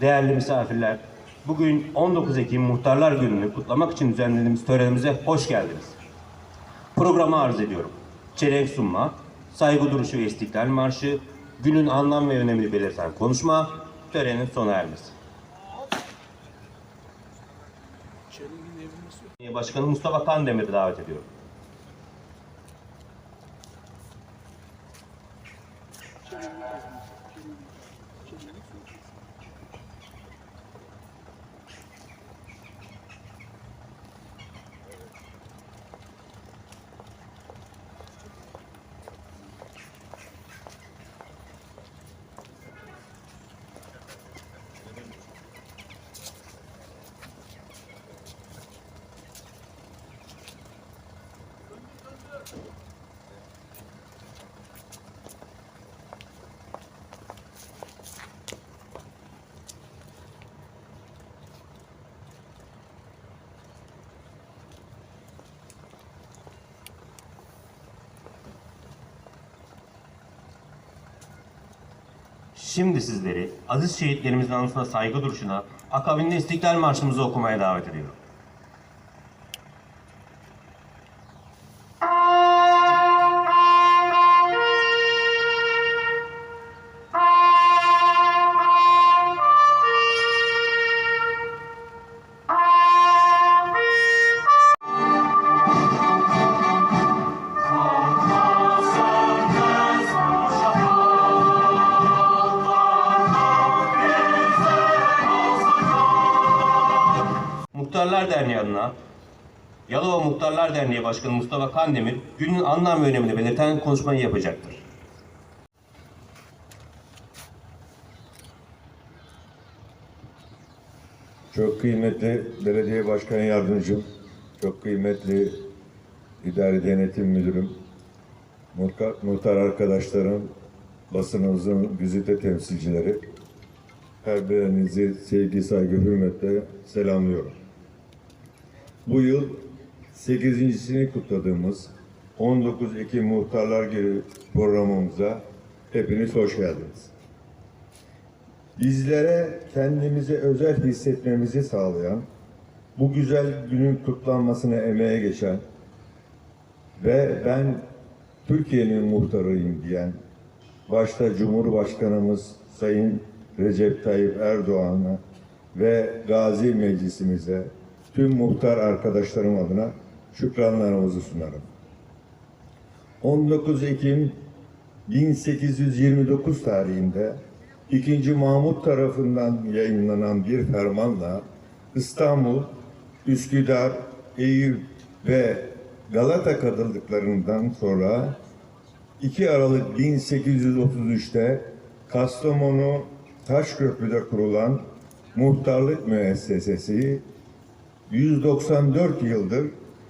Değerli misafirler, bugün 19 Ekim Muhtarlar Günü'nü kutlamak için düzenlediğimiz törenimize hoş geldiniz. Programı arz ediyorum. Çelenk sunma, saygı duruşu ve istiklal marşı, günün anlam ve önemini belirten konuşma, törenin sona ermesi. Başkanı Mustafa Kandemir'i davet ediyorum. Şimdi sizleri aziz şehitlerimizin anısına saygı duruşuna, akabinde İstiklal Marşımızı okumaya davet ediyorum. Muhtarlar Derneği adına Yalova Muhtarlar Derneği Başkanı Mustafa Kandemir günün anlam ve önemini belirten konuşmayı yapacaktır. Çok kıymetli belediye başkan yardımcım, çok kıymetli idari denetim müdürüm, muhtar, muhtar arkadaşlarım, basınımızın güzide temsilcileri, her birinizi sevgi, saygı, hürmetle selamlıyorum. Bu yıl 8.sini kutladığımız 19 Ekim Muhtarlar Günü programımıza hepiniz hoş geldiniz. Bizlere kendimizi özel hissetmemizi sağlayan, bu güzel günün kutlanmasına emeğe geçen ve ben Türkiye'nin muhtarıyım diyen başta Cumhurbaşkanımız Sayın Recep Tayyip Erdoğan'a ve Gazi Meclisimize tüm muhtar arkadaşlarım adına şükranlarımızı sunarım. 19 Ekim 1829 tarihinde 2. Mahmut tarafından yayınlanan bir fermanla İstanbul, Üsküdar, Eyüp ve Galata katıldıklarından sonra 2 Aralık 1833'te Kastamonu Taşköprü'de kurulan muhtarlık müessesesi 194 yıldır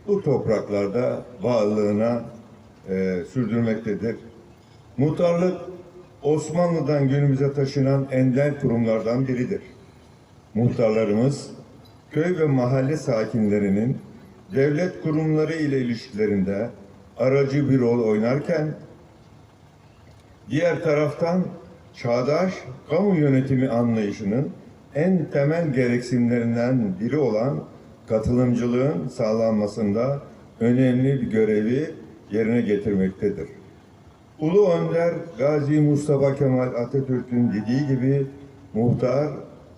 bu topraklarda varlığına e, sürdürmektedir. Muhtarlık Osmanlı'dan günümüze taşınan ender kurumlardan biridir. Muhtarlarımız köy ve mahalle sakinlerinin devlet kurumları ile ilişkilerinde aracı bir rol oynarken diğer taraftan çağdaş kamu yönetimi anlayışının en temel gereksinimlerinden biri olan katılımcılığın sağlanmasında önemli bir görevi yerine getirmektedir. Ulu Önder Gazi Mustafa Kemal Atatürk'ün dediği gibi muhtar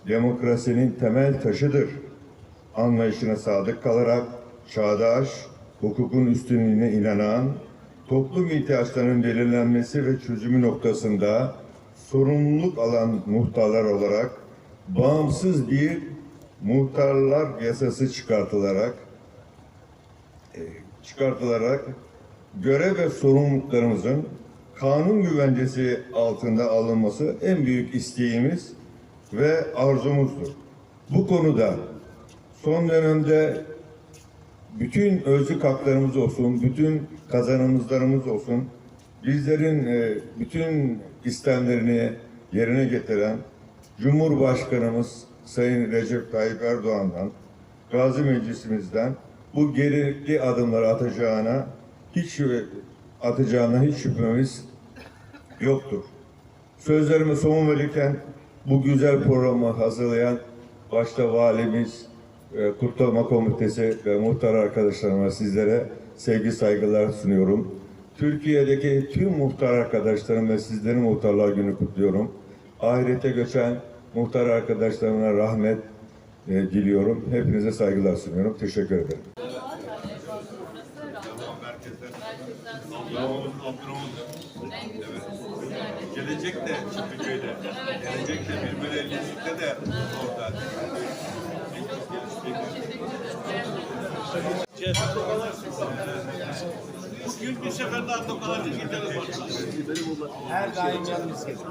demokrasinin temel taşıdır. Anlayışına sadık kalarak çağdaş, hukukun üstünlüğüne inanan, toplum ihtiyaçlarının belirlenmesi ve çözümü noktasında sorumluluk alan muhtarlar olarak bağımsız bir muhtarlar yasası çıkartılarak e, çıkartılarak görev ve sorumluluklarımızın kanun güvencesi altında alınması en büyük isteğimiz ve arzumuzdur. Bu konuda son dönemde bütün özlük haklarımız olsun, bütün kazanımlarımız olsun, bizlerin e, bütün istemlerini yerine getiren Cumhurbaşkanımız Sayın Recep Tayyip Erdoğan'dan, Gazi Meclisimizden bu gerekli adımları atacağına hiç atacağına hiç şüphemiz yoktur. Sözlerime son verirken bu güzel programı hazırlayan başta valimiz, e, kutlama komitesi ve muhtar arkadaşlarıma sizlere sevgi saygılar sunuyorum. Türkiye'deki tüm muhtar arkadaşlarım ve sizlerin muhtarlar günü kutluyorum. Ahirete göçen muhtar arkadaşlarıma rahmet e, diliyorum. Hepinize saygılar sunuyorum. Teşekkür ederim. Gelecek de Çekmeköy'de. Gelecek de bir böyle listikte de orada. Bugün bir seferde artık o kadar Her daim yanınız kesin.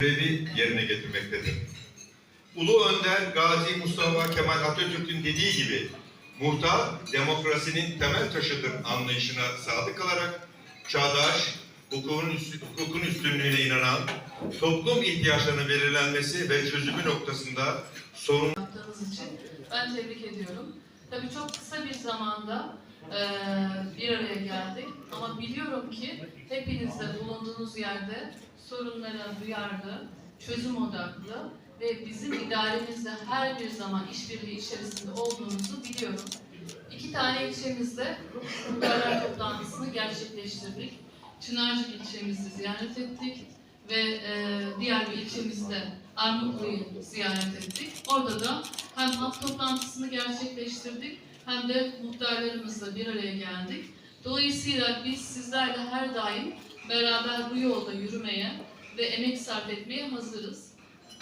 görevi yerine getirmektedir. Ulu Önder Gazi Mustafa Kemal Atatürk'ün dediği gibi muhtar demokrasinin temel taşıdır anlayışına sadık kalarak çağdaş, hukukun, üstü- hukukun üstünlüğüne inanan, toplum ihtiyaçlarının belirlenmesi ve çözümü noktasında sorun yaptığınız için ben tebrik ediyorum. Tabii çok kısa bir zamanda bir araya geldik ama biliyorum ki hepiniz de bulunduğunuz yerde sorunlara duyarlı, çözüm odaklı ve bizim idaremizde her bir zaman işbirliği içerisinde olduğunuzu biliyorum. İki tane ilçemizde muhtarlar toplantısını gerçekleştirdik. Çınarcık ilçemizi ziyaret ettik ve e, diğer bir ilçemizde Armutlu'yu ziyaret ettik. Orada da hem halk toplantısını gerçekleştirdik hem de muhtarlarımızla bir araya geldik. Dolayısıyla biz sizlerle her daim beraber bu yolda yürümeye ve emek sarf etmeye hazırız.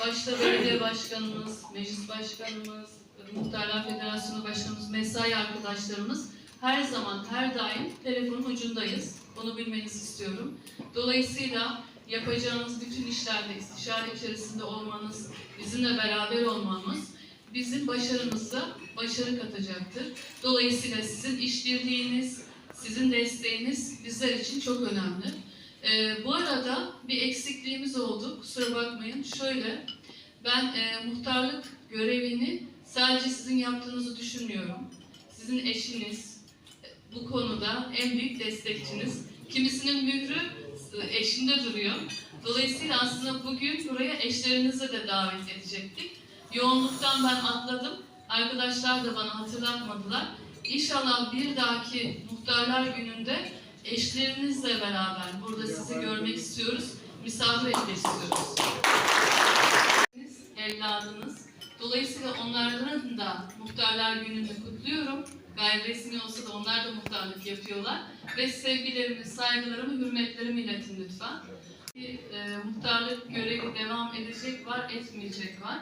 Başta belediye başkanımız, meclis başkanımız, Muhtarlar Federasyonu başkanımız, mesai arkadaşlarımız her zaman, her daim telefonun ucundayız. Bunu bilmenizi istiyorum. Dolayısıyla yapacağınız bütün işlerde istişare içerisinde olmanız, bizimle beraber olmanız bizim başarımıza başarı katacaktır. Dolayısıyla sizin işbirliğiniz, sizin desteğiniz bizler için çok önemli. Ee, bu arada bir eksikliğimiz oldu, kusura bakmayın. Şöyle, ben e, muhtarlık görevini sadece sizin yaptığınızı düşünmüyorum. Sizin eşiniz e, bu konuda en büyük destekçiniz. Kimisinin mührü e, eşinde duruyor. Dolayısıyla aslında bugün buraya eşlerinizi de davet edecektik. Yoğunluktan ben atladım. Arkadaşlar da bana hatırlatmadılar. İnşallah bir dahaki muhtarlar gününde eşlerinizle beraber burada sizi görmek istiyoruz. Misafir etmek istiyoruz. Evladınız. Dolayısıyla onların da muhtarlar gününü kutluyorum. Gayri resmi olsa da onlar da muhtarlık yapıyorlar. Ve sevgilerimi, saygılarımı, hürmetlerimi iletin lütfen. E, muhtarlık görevi devam edecek var, etmeyecek var.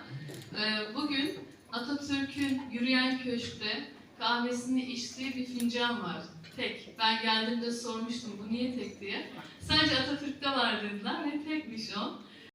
E, bugün Atatürk'ün yürüyen köşkte kahvesini içtiği bir fincan var. Tek. Ben geldiğimde sormuştum bu niye tek diye. Sadece Atatürk'te var dediler ve tekmiş o.